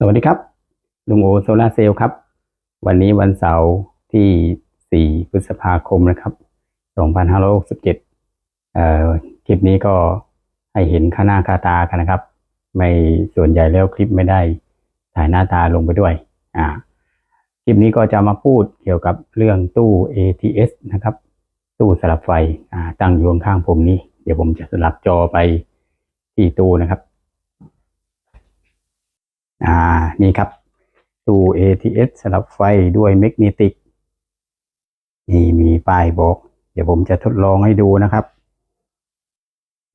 สวัสดีครับ ลุงโอโซลาเซลล์ครับ วันนี้วันเสาร์ที่ 4 พฤษภาคมนะครับ 2567 เอ่อ คลิปนี้ก็ให้เห็นค่าหน้าคาตากันนะครับ ไม่ส่วนใหญ่แล้วคลิปไม่ได้ถ่ายหน้าตาลงไปด้วย อ่า คลิปนี้ก็จะมาพูดเกี่ยวกับเรื่องตู้ ATS นะครับ ตู้สลับไฟ อ่า ตั้งอยู่ข้างผมนี้ เดี๋ยวผมจะสลับจอไปที่ตู้นะครับ อ่านี่ครับตู้ ATS สลับไฟด้วยแมกเนติกนี่มีป้ายบอก เดี๋ยวผมจะทดลองให้ดูนะครับ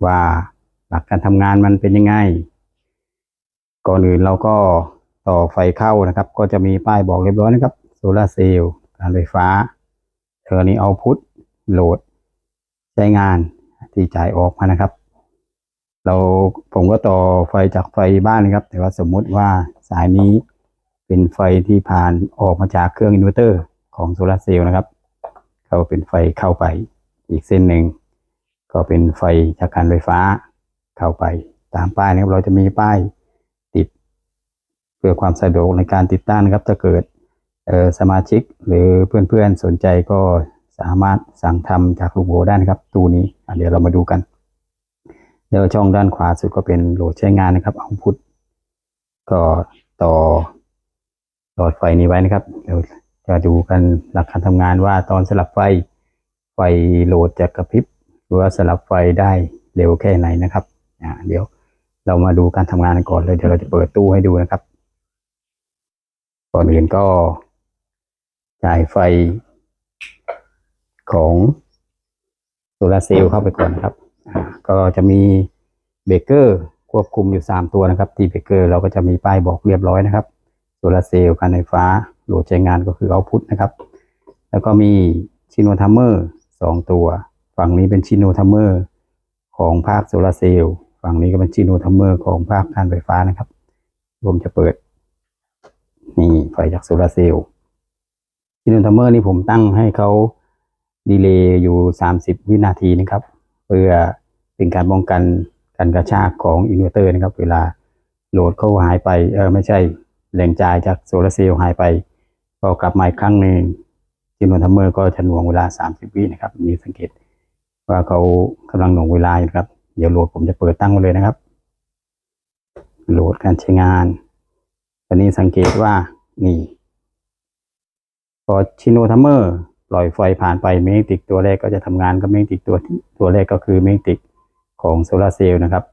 ว่าหลักการทำงานมันเป็นยังไง ก่อนอื่นเราก็ต่อไฟเข้านะครับ ก็จะมีป้ายบอกเรียบร้อยนะครับโซลาเซลล์การไฟฟ้าเทอร์นี้เอาพุทโหลด ใช้งานที่จ่ายออกมานะครับ เราผมก็ต่อไฟจากไฟบ้านนะครับ แต่ว่าสมมุติว่าสายนี้เป็นไฟที่ผ่านออกมาจากเครื่องอินเวอร์เตอร์ของโซลาเซลล์นะครับ เขาเป็นไฟเข้าไปอีกเส้นหนึ่ง ก็เป็นไฟจากการไฟฟ้าเข้าไปตามป้ายนะครับ เราจะมีป้ายติด เพื่อความสะดวกในการติดตั้งนะครับ ถ้าเกิดสมาชิกหรือเพื่อนๆสนใจก็สามารถสั่งทำจากลูกโบได้นะครับตู้นี้เดี๋ยวเรามาดูกัน แล้วช่องด้านขวาสุดก็เป็นโหลดใช้งานนะครับเอาพุทก็ต่อหลอดไฟนี้ไว้นะครับเดี๋ยวจะดูกันหลักการทำงานว่าตอนสลับไฟไฟโหลดจะกระพริบหรือว่าสลับไฟได้เร็วแค่ไหนนะครับอ่าเดี๋ยวเรามาดูการทำงานกันก่อนเลยเดี๋ยวเราจะเปิดตู้ให้ดูนะครับ ก่อนอื่นก็จ่ายไฟของโซลาร์เซลล์เข้าไปก่อนนะครับ ก็จะมีเบรกเกอร์ควบคุมอยู่ 3 ตัวนะครับ ที่เบรกเกอร์เราก็จะมีป้ายบอกเรียบร้อยนะครับโซลาร์เซลล์การไฟฟ้าโหลดใช้งานก็คือเอาพุทนะครับ แล้วก็มีชิโนทัมเมอร์สองตัว ฝั่งนี้เป็นชิโนทัมเมอร์ของภาคโซลาร์เซลล์ฝั่งนี้ก็เป็นชิโนทัมเมอร์ของภาคการไฟฟ้านะครับผมจะเปิด นี่ไฟจากโซลาร์เซลล์ชิโนทัมเมอร์นี่ผมตั้งให้เขาดีเลย์อยู่ 30 วินาทีนะครับ พื่อเป็นการป้องกันการกระชากของอินเวอร์เตอร์นะครับ เวลาโหลดเขาหายไปเออไม่ใช่แหล่งจ่ายจากโซลาร์เซลล์หายไป ก็กลับมาอีกครั้งหนึ่งจินวนทัมเมอร์ก็จะหน่วงเวลา 30 วินะครับมีสังเกตว่าเขากำลังหน่วงเวลาอยู่ครับ เดี๋ยวโหลดผมจะเปิดตั้งไว้เลยนะครับ โหลดการใช้งาน ตอนนี้สังเกตว่านี่พอชิโนทัมเมอร์ ปล่อยไฟผ่านไปเมกติกตัวแรกก็จะทำงานกับเมกติกตัวตัวแรกก็คือเมกติกของโซลาร์เซลล์นะครับ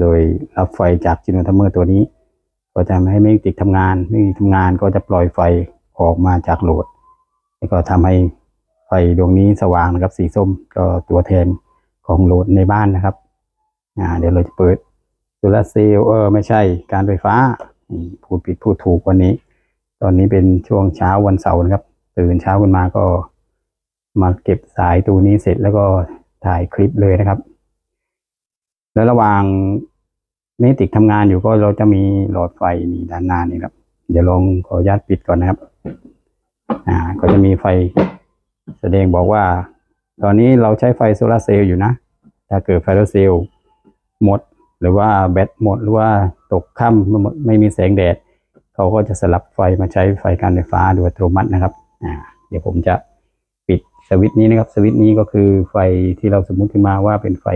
โดยรับไฟจากชิโนทัมเมอร์ตัวนี้ ก็จะไม่ให้เมกติกทำงานเมกติกทำงานก็จะปล่อยไฟออกมาจากโหลด แล้วก็ทำให้ไฟดวงนี้สว่างนะครับสีส้มก็ตัวแทนของโหลดในบ้านนะครับอ่าเดี๋ยวเราจะเปิดโซลาร์เซลล์เออไม่ใช่การไฟฟ้าพูดผิดพูดถูกวันนี้ ตอนนี้เป็นช่วงเช้าวันเสาร์นะครับ ตื่นเช้าขึ้นมาก็มาเก็บสายตัวนี้เสร็จแล้วก็ถ่ายคลิปเลยนะครับ แล้วระหว่างเมติกทำงานอยู่ก็เราจะมีหลอดไฟนี่ด้านหน้านี่ครับ เดี๋ยวลองขออนุญาตปิดก่อนนะครับ อ่า ก็จะมีไฟแสดงบอกว่า ตอนนี้เราใช้ไฟโซลาร์เซลล์อยู่นะ ถ้าเกิดไฟโซลาร์เซลล์หมด หรือว่าแบตหมดหรือว่าตกค่ำไม่มีแสงแดด เขาก็จะสลับไฟมาใช้ไฟการไฟฟ้าโดยอัตโนมัตินะครับ เดี๋ยวผมจะปิดสวิตช์นี้นะครับ สวิตช์นี้ก็คือไฟที่เราสมมุติขึ้นมาว่าเป็นไฟ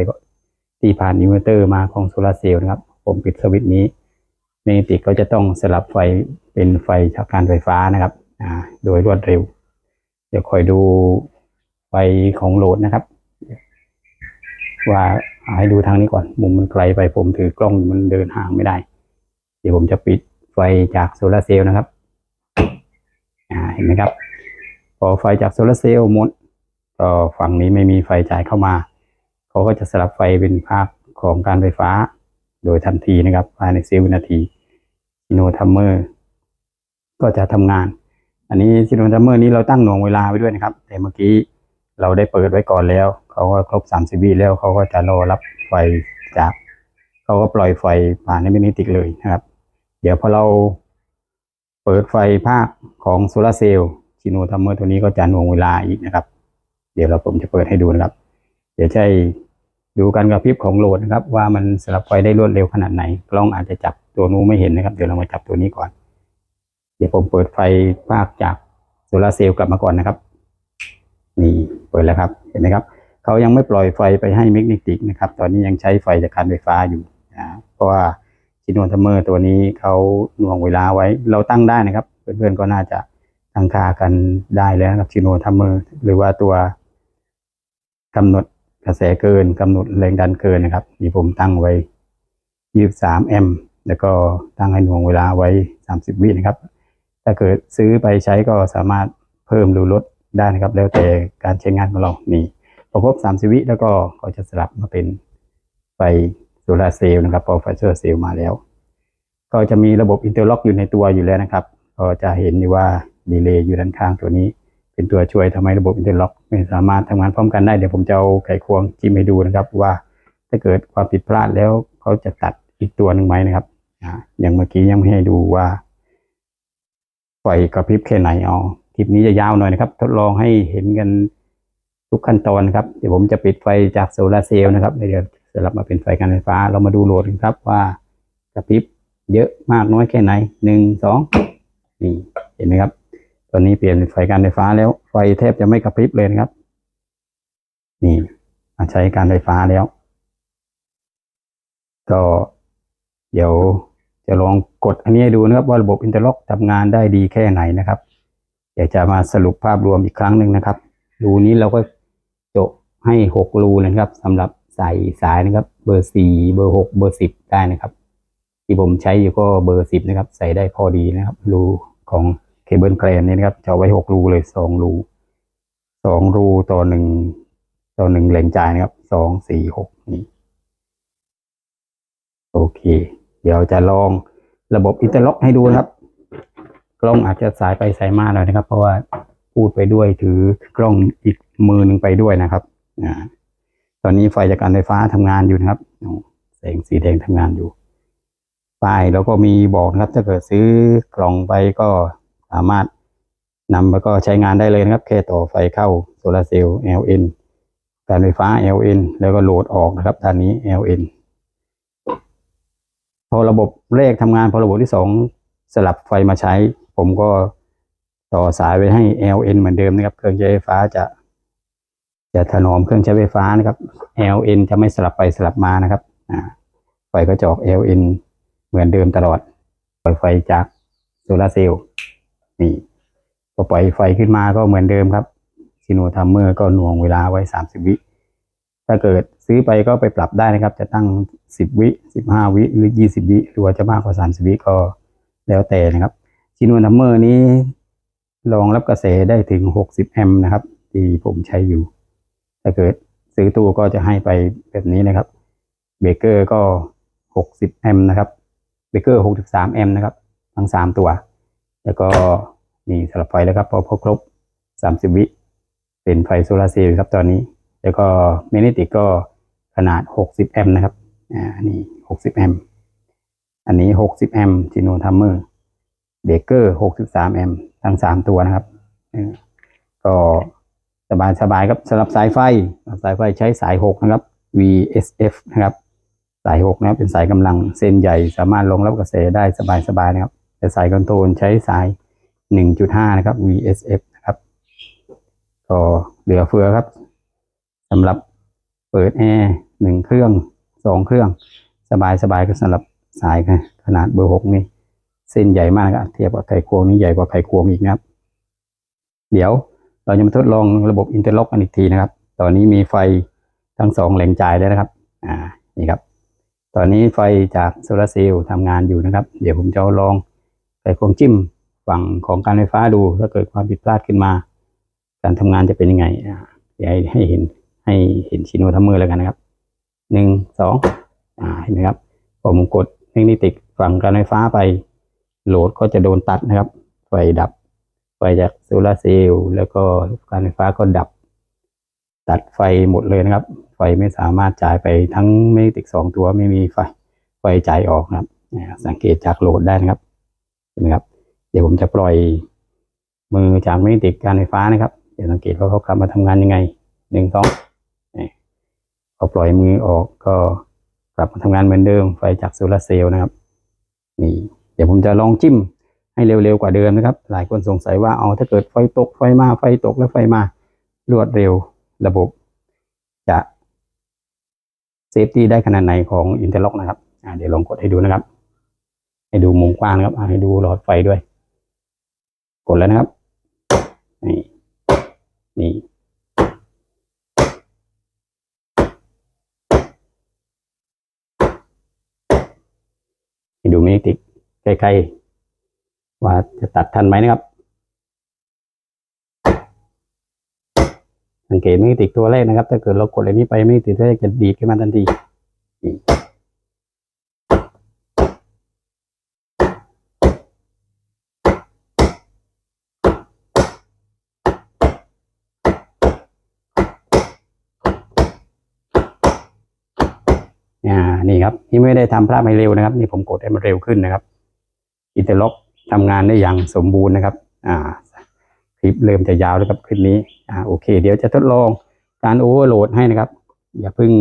ที่ผ่านอินเวอร์เตอร์มาของโซลาร์เซลล์นะครับ ผมปิดสวิตช์นี้เมกติกก็จะต้องสลับไฟเป็นไฟจากการไฟฟ้านะครับอ่าโดยรวดเร็ว เดี๋ยวคอยดูไฟของโหลดนะครับ ว่าให้ดูทางนี้ก่อน มุมมันไกลไปผมถือกล้องมันเดินห่างไม่ได้ เดี๋ยวผมจะปิดไฟจากโซลาร์เซลล์นะครับอ่าเห็นไหมครับ พอไฟจากโซลาร์เซลล์หมดก็ฝั่งนี้ไม่มีไฟจ่ายเข้ามา เขาก็จะสลับไฟเป็นภาคของการไฟฟ้า โดยทันทีนะครับภายในเซลล์วินาทีชิโนทัมเมอร์ก็จะทำงาน อันนี้ชิโนทัมเมอร์นี้เราตั้งหน่วงเวลาไว้ด้วยนะครับ แต่เมื่อกี้เราได้เปิดไว้ก่อนแล้ว เขาก็ครบสามสิบวิแล้วเขาก็จะรอรับไฟจาก เขาก็ปล่อยไฟผ่านในมินิติกเลยนะครับ เดี๋ยวพอเราเปิดไฟภาคของโซลาร์เซลล์ ชิโนทัมเมอร์ตัวนี้ก็จะน่วงเวลาอีกนะครับ เดี๋ยวเราผมจะเปิดให้ดูนะครับ เดี๋ยวใช้ดูการกระพริบของโหลดนะครับ ว่ามันสลับไฟได้รวดเร็วขนาดไหน กล้องอาจจะจับตัวนู้นไม่เห็นนะครับ เดี๋ยวเรามาจับตัวนี้ก่อน เดี๋ยวผมเปิดไฟภาคจากโซลาร์เซลล์กลับมาก่อนนะครับ นี่เปิดแล้วครับ เห็นไหมครับเขายังไม่ปล่อยไฟไปให้แมกเนติกนะครับ ตอนนี้ยังใช้ไฟจากการไฟฟ้าอยู่นะเพราะว่าชิโนทัมเมอร์ตัวนี้เขาหน่วงเวลาไว้ เราตั้งได้นะครับ เพื่อนๆก็น่าจะ ตั้งค่ากันได้แล้วนะครับชิโนทัมเมอร์หรือว่าตัวกำหนดกระแสเกินกำหนดแรงดันเกินนะครับนี่ผมตั้งไว้ 23 แอมป์แล้วก็ตั้งให้หน่วงเวลาไว้ 30 วินะครับ ถ้าเกิดซื้อไปใช้ก็สามารถเพิ่มหรือลดได้นะครับ แล้วแต่การใช้งานของเรานี่พอครบ 30 วิแล้วก็เขาจะสลับมาเป็นไฟโซลาเซลล์นะครับพอไฟโซลาร์เซลล์มาแล้ว ก็จะมีระบบอินเตอร์ล็อกอยู่ในตัวอยู่แล้วนะครับ ก็จะเห็นอยู่ว่า ดีเลย์อยู่ด้านข้างตัวนี้ เป็นตัวช่วยทำให้ระบบอินเตอร์ล็อกไม่สามารถทำงานพร้อมกันได้ เดี๋ยวผมจะเอาไขควงจิ้มให้ดูนะครับ ว่าถ้าเกิดความผิดพลาดแล้วเขาจะตัดอีกตัวหนึ่งไหมนะครับอย่างเมื่อกี้ยังไม่ให้ดูว่าไฟกระพริบแค่ไหนเอาคลิปนี้จะยาวหน่อยนะครับ ทดลองให้เห็นกันทุกขั้นตอนนครับ เดี๋ยวผมจะปิดไฟจากโซลาร์เซลล์นะครับเดี๋ยวสลับมาเป็นไฟการไฟฟ้า เรามาดูโหลดกันครับว่ากระพริบเยอะมากน้อยแค่ไหนหนึ่งสองนี่เห็นไหมครับ ตอนนี้เปลี่ยนไฟการไฟฟ้าแล้ว ไฟแทบจะไม่กระพริบเลยนะครับ นี่ใช้การไฟฟ้าแล้ว ก็เดี๋ยวจะลองกดอันนี้ดูนะครับว่าระบบอินเตอร์ล็อกทำงานได้ดีแค่ไหนนะครับเดี๋ยวจะมาสรุปภาพรวมอีกครั้งหนึ่งนะครับรูนี้เราก็โจาะให้หกรูเลยนะครับสำหรับใส่สายนะครับ เบอร์สี่เบอร์หกเบอร์สิบได้นะครับ ที่ผมใช้อยู่ก็เบอร์สิบนะครับ ใส่ได้พอดีนะครับ รูของ เคเบิลแกรนนี่นะครับจะเอาไว้หกรูเลยสองรูสองรูต่อหนึ่งต่อหนึ่งแหล่งจ่ายนะครับสองสี่หกนี่โอเค เดี๋ยวจะลองระบบอินเตอร์ล็อกให้ดูนะครับ กล้องอาจจะสายไปสายมาหน่อยนะครับ เพราะว่าพูดไปด้วยถือกล้องอีกมือหนึ่งไปด้วยนะครับอ่าตอนนี้ไฟจากการไฟฟ้าทำงานอยู่นะครับแสงสีแดงทำงานอยู่ป้ายแล้วก็มีบอกนะครับ ถ้าเกิดซื้อกล่องไปก็ สามารถนำแล้วก็ใช้งานได้เลยนะครับ แค่ต่อไฟเข้าโซลาร์เซลล์ LN การไฟฟ้า LN แล้วก็โหลดออกนะครับด้านนี้ LN พอระบบแรกทำงานพอระบบที่สองสลับไฟมาใช้ ผมก็ต่อสายไปให้ LN เหมือนเดิมนะครับ เครื่องใช้ไฟฟ้าจะ จะถนอมเครื่องใช้ไฟฟ้านะครับ LN จะไม่สลับไปสลับมานะครับไฟก็จะออก LN เหมือนเดิมตลอดปล่อยไฟจากโซลาร์เซลล์ นี่พอปล่อยไฟขึ้นมาก็เหมือนเดิมครับซิโนทัมเมอร์ก็หน่วงเวลาไว้ 30 วิ ถ้าเกิดซื้อไปก็ไปปรับได้นะครับ จะตั้ง 10 วิ 15 วิหรือ 20 วิหรือว่าจะมากกว่า 30 วิก็แล้วแต่นะครับชินวนทัมเมอร์นี้รองรับกระแสได้ถึง 60 แอมป์นะครับ ที่ผมใช้อยู่ ถ้าเกิดซื้อตู้ก็จะให้ไปแบบนี้นะครับ เบเกอร์ก็ 60 แอมป์นะครับ เบเกอร์ 63 แอมป์นะครับ ทั้ง 3 ตัว แล้วก็นี่สลับไฟแล้วครับพอพอครบ 30 วิ เป็นไฟโซลาร์เซลล์ครับตอนนี้ แล้วก็เมกเนติกก็ขนาด 60 แอมป์นะครับอ่านี่60 แอมป์อันนี้ 60 แอมป์จิโนทัมเมอร์เบเกอร์ 63 แอมป์ทั้ง 3 ตัวนะครับก็สบายสบายครับสำหรับสายไฟ สายไฟใช้สาย 6 นะครับ VSF นะครับ สาย 6 นะครับ เป็นสายกำลังเส้นใหญ่สามารถรองรับกระแสได้สบายสบายนะครับ แต่สายคอนโทรลใช้สาย 1.5 นะครับ VSF นะครับ ก็เหลือเฟือครับสำหรับเปิดแอร์หนึ่งเครื่องสองเครื่อง สบายสบายก็สำหรับสายขนาดเบอร์หกนี่เส้นใหญ่มากนะครับเทียบกับไขควงนี่ใหญ่กว่าไขควงอีกนะครับ เดี๋ยวเราจะมาทดลองระบบอินเตอร์ล็อกกันอีกทีนะครับ ตอนนี้มีไฟทั้งสองแหล่งจ่ายแล้วนะครับ อ่านี่ครับ ตอนนี้ไฟจากโซลาร์เซลล์ทำงานอยู่นะครับ เดี๋ยวผมจะลอง ไขควงจิ้มฝั่งของการไฟฟ้าดู ถ้าเกิดความผิดพลาดขึ้นมา การทำงานจะเป็นยังไงอ่าเดี๋ยวให้เห็นให้เห็นชิโนทัมเมอร์แล้วกันนะครับหนึ่งสองอ่าเห็นไหมครับผมกดเทคนิติกฝั่งการไฟฟ้าไปโหลดก็จะโดนตัดนะครับ ไฟดับ ไฟจากโซลาเซลล์แล้วก็การไฟฟ้าก็ดับ ตัดไฟหมดเลยนะครับ ไฟไม่สามารถจ่ายไปทั้งเมกติกสองตัวไม่มีไฟ ไฟจ่ายออกนะครับ สังเกตจากโหลดได้นะครับ นไหมครับ เดี๋ยวผมจะปล่อยมือจากเมกติกการไฟฟ้านะครับ เดี๋ยวสังเกตว่าเขากลับมาทำงานยังไงหนึ่งสองนี่พอปล่อยมือออกก็กลับมาทำงานเหมือนเดิม ไฟจากโซลาร์เซลล์นะครับ นี่ เดี๋ยวผมจะลองจิ้มให้เร็วๆกว่าเดิมนะครับ หลายคนสงสัยว่าเอาถ้าเกิดไฟตกไฟมาไฟตกแล้วไฟมารวดเร็วระบบจะเซฟตี้ได้ขนาดไหนของอินเทอร์ล็อกนะครับเดี๋ยวลองกดให้ดูนะครับ ให้ดูมุมกว้างนะครับให้ดูหลอดไฟด้วย กดแล้วนะครับ นี่นี่ให้ดูเมกติกใกล้ๆว่าจะตัดทันไหมนะครับ สังเกตเมกติกตัวแรกนะครับ ถ้าเกิดเรากดอันนี้ไปมกติตัวแรกจะดีดขึ้นมาทันทีนี่อ่า นี่ไม่ได้ทำภาพให้เร็วนะครับ นี่ผมกดให้มันเร็วขึ้นนะครับอินเตอร์ล็อกทำงานได้อย่างสมบูรณ์นะครับ อ่า คลิปเริ่มจะยาวแล้วครับคลิปนี้ อ่า โอเค เดี๋ยวจะทดลองการโอเวอร์โหลดให้นะครับ อย่าเพิ่ง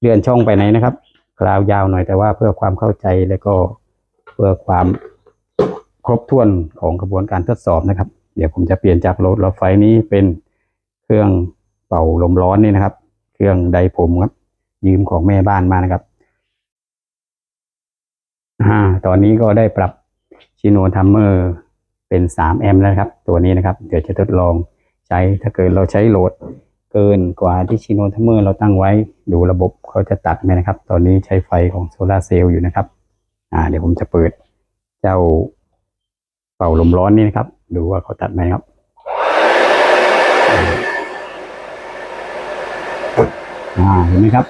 เลื่อนช่องไปไหนนะครับคราวยาวหน่อยแต่ว่าเพื่อความเข้าใจแล้วก็เพื่อความครบถ้วนของกระบวนการทดสอบนะครับ เดี๋ยวผมจะเปลี่ยนจากโหลดหลอไฟนี้เป็นเครื่องเป่าลมร้อนนี่นะครับ เครื่องไดผมครับยืมของแม่บ้านมานะครับ อ่าตอนนี้ก็ได้ปรับชิโนทัมเมอร์เป็น 3 แอมป์แล้วครับ ตัวนี้นะครับ เดี๋ยวจะทดลองใช้ถ้าเกิดเราใช้โหลดเกินกว่าที่ชิโนทัมเมอร์เราตั้งไว้ดูระบบเขาจะตัดไหมนะครับ ตอนนี้ใช้ไฟของโซลาเซลล์อยู่นะครับ อ่า เดี๋ยวผมจะเปิดเจ้าเป่าลมร้อนนี่นะครับ ดูว่าเขาตัดไหมครับอ่าเห็นไหมครับ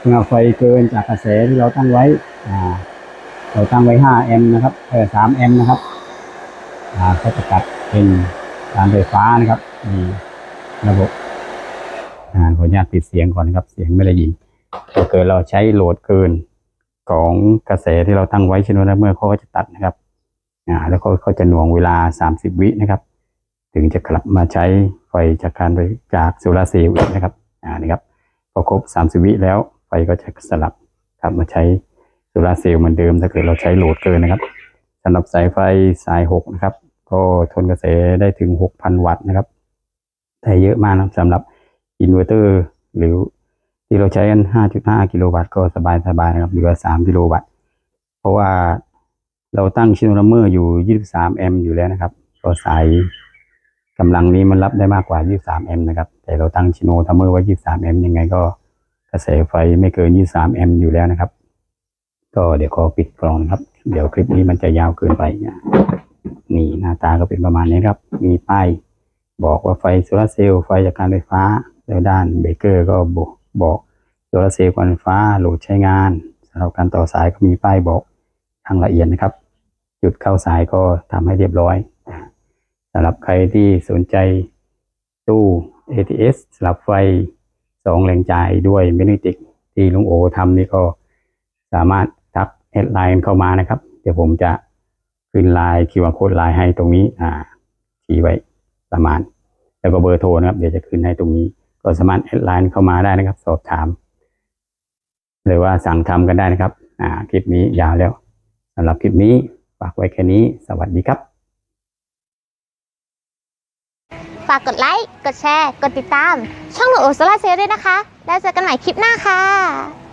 เมื่อไฟเกินจากกระแสที่เราตั้งไว้อ่า เราตั้งไว้ 5 แอมป์นะครับเออ3แอมป์นะครับอ่าก็จะตัดเป็นการไฟฟ้านะครับมีระบบอ่าขออนุญาตปิดเสียงก่อนนะครับ เสียงไม่ได้ยินถ้าเกิดเราใช้โหลดเกินของกระแสที่เราตั้งไว้ชนวนเมื่อเขาก็จะตัดนะครับอ่าแล้วก็เขาจะหน่วงเวลา 30 วินะครับ ถึงจะกลับมาใช้ไฟจากการไปจากโซลาร์เซลล์นะครับอ่านี่ครับพอครบ 30 วิแล้วไฟก็จะสลับกลับมาใช้ โซลาเซลล์เหมือนเดิม ถ้าเกิดเราใช้โหลดเกินนะครับสำหรับสายไฟสาย 6 นะครับ ก็ทนกระแสได้ถึง 6,000 วัตต์นะครับแต่เยอะมากนะครับสำหรับอินเวอร์เตอร์หรือที่เราใช้กัน 5.5 กิโลวัตต์ก็สบายสบายๆนะครับเหลือ 3 กิโลวัตต์ เพราะว่าเราตั้งชิโนลัมเมอร์อยู่ 23 แอมป์อยู่แล้วนะครับ ก็สายกำลังนี้มันรับได้มากกว่า 23 แอมป์นะครับ แต่เราตั้งชิโนทัมเมอร์ไว้ 23 แอมป์ยังไงก็กระแสไฟไม่เกิน 23 แอมป์อยู่แล้วนะครับ ก็เดี๋ยวขอปิดกล่องนะครับ เดี๋ยวคลิปนี้มันจะยาวเกินไปนะนี่หน้าตาก็เป็นประมาณนี้ครับ มีป้ายบอกว่าไฟโซลาร์เซลล์ไฟจากการไฟฟ้าแล้วด้านเบเกอร์ก็บอกบอกโซลาร์เซลล์การไฟฟ้าโหลดใช้งานสำหรับการต่อสายก็มีป้ายบอกทางละเอียดนะครับ จุดเข้าสายก็ทำให้เรียบร้อยสำหรับใครที่สนใจตู้ ATS สลับไฟสองแรงจ่ายด้วยเมกเนติกที่ลุงโอทำนี่ก็สามารถ แอดไลน์เข้ามานะครับ เดี๋ยวผมจะขึ้นไลน์คิวอาร์โค้ดไลน์ให้ตรงนี้อ่าชี้ไว้ประมาณ แล้วก็เบอร์โทรนะครับเดี๋ยวจะขึ้นให้ตรงนี้ ก็สามารถแอดไลน์เข้ามาได้นะครับ สอบถามหรือว่าสั่งทำกันได้นะครับอ่าคลิปนี้ยาวแล้วสำหรับคลิปนี้ฝากไว้แค่นี้ สวัสดีครับ ฝากกดไลค์ กดแชร์ กดติดตาม ช่องหนูโอโซลาเซลด้วยนะคะ แล้วเจอกันใหม่คลิปหน้าค่ะ